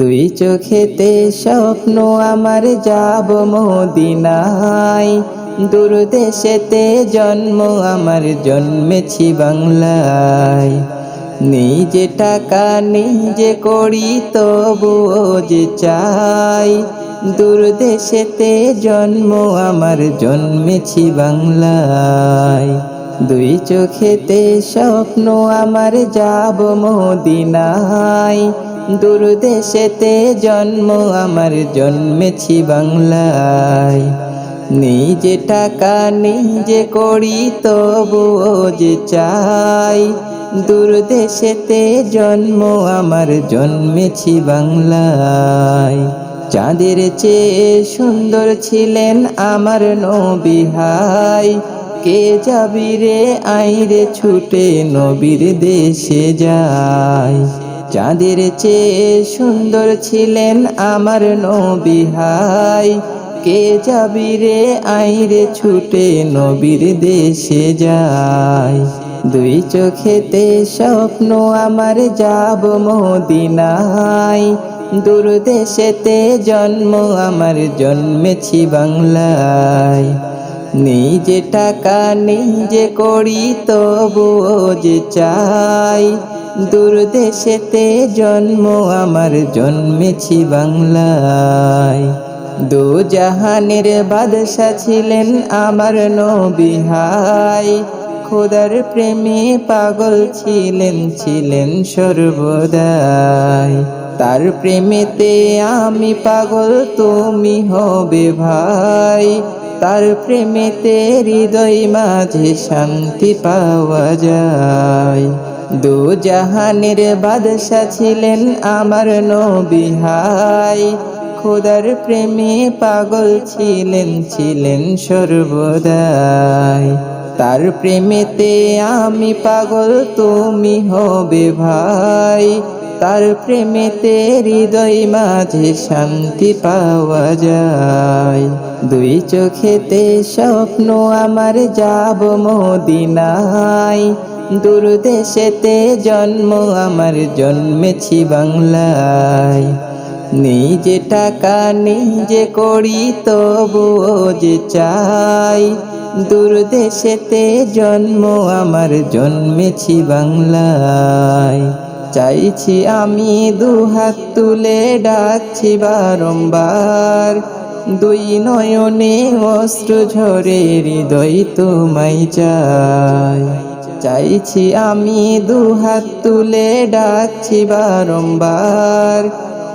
দুই চোখেতে স্বপ্ন আমার যাব মদিনায়। দূর দেশেতে জন্ম আমার জন্মেছি বাংলায়। নিজে টাকা নিজে করি তবুও যে চাই। দূর দেশেতে জন্ম আমার জন্মেছি বাংলায়। দুই চোখেতে স্বপ্ন আমার যাব মদিনায়। দূর দেশেতে জন্ম, আমার জন্মেছি বাংলায়। নিজে টাকা নিজে করি, তবুও যে চাই। দূর দেশেতে জন্ম, আমার জন্মেছি বাংলায়। চাঁদের চেয়ে সুন্দর ছিলেন আমার নবিহাই কে যাবি রে, আইরে ছুটে নবীর দেশে যায়। চাঁদের চেয়ে সুন্দর ছিলেন আমার নবিহাই কে যাবি রে আইরে ছুটে নবীর দেশে যায় দুই চোখেতে স্বপ্ন আমার যাব মদিনায়। দূর দেশেতে জন্ম আমার জন্মেছি বাংলায়। নিজে টাকা নিজে করি তবুও যে চাই। দূর দেশেতে জন্ম, আমার জন্মেছি বাংলায়। দু জাহানের বাদশা ছিলেন আমার নবিহাই খোদার প্রেমে পাগল ছিলেন ছিলেন সর্বদাই। তার প্রেমেতে আমি পাগল, তুমি হবে ভাই। তার প্রেমেতে হৃদয় মাঝে শান্তি পাওয়া যায়। দু জাহানের বাদশা ছিলেন আমার নবিহাই খোদার প্রেমে পাগল ছিলেন ছিলেন সর্বদাই। তার প্রেমেতে আমি পাগল, তুমি হবে ভাই। তার প্রেমেতে হৃদয় মাঝে শান্তি পাওয়া যায়। দুই চোখেতে স্বপ্ন আমার যাব মদিনায়। দূর দেশেতে জন্ম, আমার জন্মেছি বাংলায়। নিজে টাকা নিজে করি, তবুও যে চাই। দূর দেশেতে জন্ম, আমার জন্মেছি বাংলায়। চাইছি আমি দুহাত তুলে, ডাকছি বারম্বার দুই নয়নে অস্ত্র ঝরে, হৃদয় তোমায় চাই। চাইছি আমি দুহাত তুলে ডাকছি বারম্বার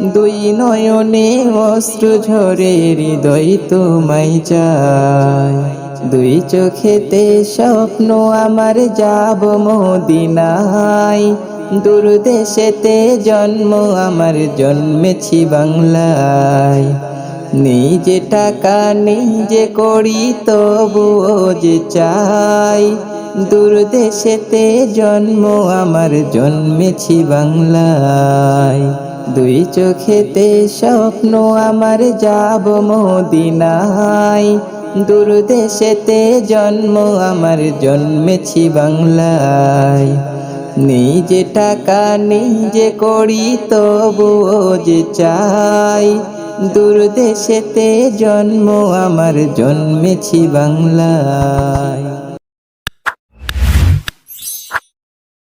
দুই নয়নে অস্ত্র ঝরে হৃদয় তোমায় চাই দুই চোখেতে স্বপ্ন আমার যাব মদিনায়। দূর দেশেতে জন্ম আমার জন্মেছি বাংলায়। নিজে টাকা নিজে করি তবুও যে চাই। দূর দেশেতে জন্ম, আমার জন্মেছি বাংলায়। দুই চোখেতে স্বপ্ন, আমার যাব মদিনায়। দূর দেশেতে জন্ম, আমার জন্মেছি বাংলায়। নিজে টাকা নিজে করি তবুও যে চাই। দূর দেশেতে জন্ম, আমার জন্মেছি বাংলায়।